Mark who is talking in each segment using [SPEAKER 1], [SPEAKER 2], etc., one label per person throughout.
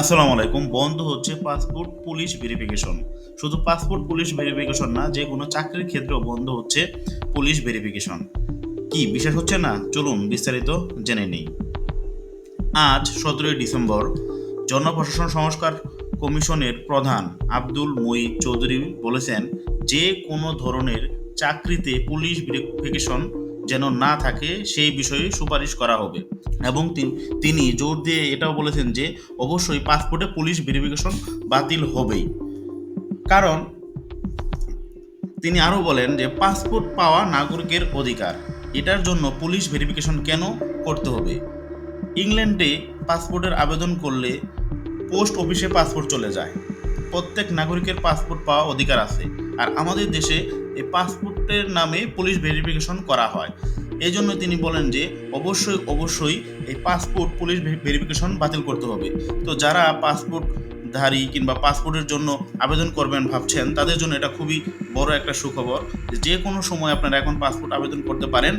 [SPEAKER 1] আসসালামু আলাইকুম। বন্ধ হচ্ছে পাসপোর্ট পুলিশ ভেরিফিকেশন। শুধু পাসপোর্ট পুলিশ ভেরিফিকেশন না, যে কোনো চাকরির ক্ষেত্রেও বন্ধ হচ্ছে পুলিশ ভেরিফিকেশন। কি, বিশ্বাস হচ্ছে না? চলুন বিস্তারিত জেনে নিই। আজ সতেরোই ডিসেম্বর, জনপ্রশাসন সংস্কার কমিশনের প্রধান আব্দুল মুঈদ চৌধুরী বলেছেন, যে কোনো ধরনের চাকরিতে পুলিশ ভেরিফিকেশন যেন না থাকে, সেই বিষয়ে সুপারিশ করা হবে। এবং তিনি জোর দিয়ে এটাও বলেছেন যে, অবশ্যই পাসপোর্টে পুলিশ ভেরিফিকেশন বাতিল হবেই। কারণ, তিনি আরও বলেন যে, পাসপোর্ট পাওয়া নাগরিকের অধিকার। এটার জন্য পুলিশ ভেরিফিকেশন কেন করতে হবে? ইংল্যান্ডে পাসপোর্টের আবেদন করলে পোস্ট অফিসে পাসপোর্ট চলে যায়। প্রত্যেক নাগরিকের পাসপোর্ট পাওয়া অধিকার আছে। আর আমাদের দেশে এই পাসপোর্টের নামে পুলিশ ভেরিফিকেশন করা হয়। এই জন্য তিনি বলেন যে, অবশ্যই অবশ্যই এই পাসপোর্ট পুলিশ ভেরিফিকেশন বাতিল করতে হবে। তো যারা পাসপোর্ট ধারী কিংবা পাসপোর্টের জন্য আবেদন করবেন ভাবছেন, তাদের জন্য এটা খুবই বড় একটা সুখবর যে কোনো সময় আপনারা এখন পাসপোর্ট আবেদন করতে পারেন,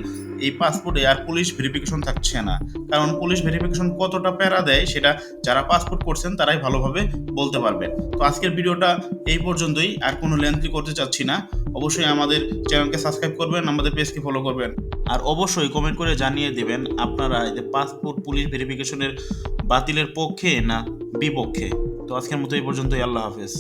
[SPEAKER 1] এই পাসপোর্টে আর পুলিশ ভেরিফিকেশন থাকছে না। কারণ পুলিশ ভেরিফিকেশন কতটা প্যারা দেয়, সেটা যারা পাসপোর্ট করছেন, তারাই ভালোভাবে বলতে পারবেন। তো আজকের ভিডিওটা এই পর্যন্তই, আর কোনো লেন্থি করতে চাচ্ছি না। অবশ্যই আমাদের চ্যানেলকে সাবস্ক্রাইব করবেন, আমাদের পেজকে ফলো করবেন। আর অবশ্যই কমেন্ট করে জানিয়ে দেবেন আপনারা যে পাসপোর্ট পুলিশ ভেরিফিকেশনের বাতিলের পক্ষে না বিপক্ষে। তো আজকের মতো এই পর্যন্তই, আল্লাহ হাফেজ।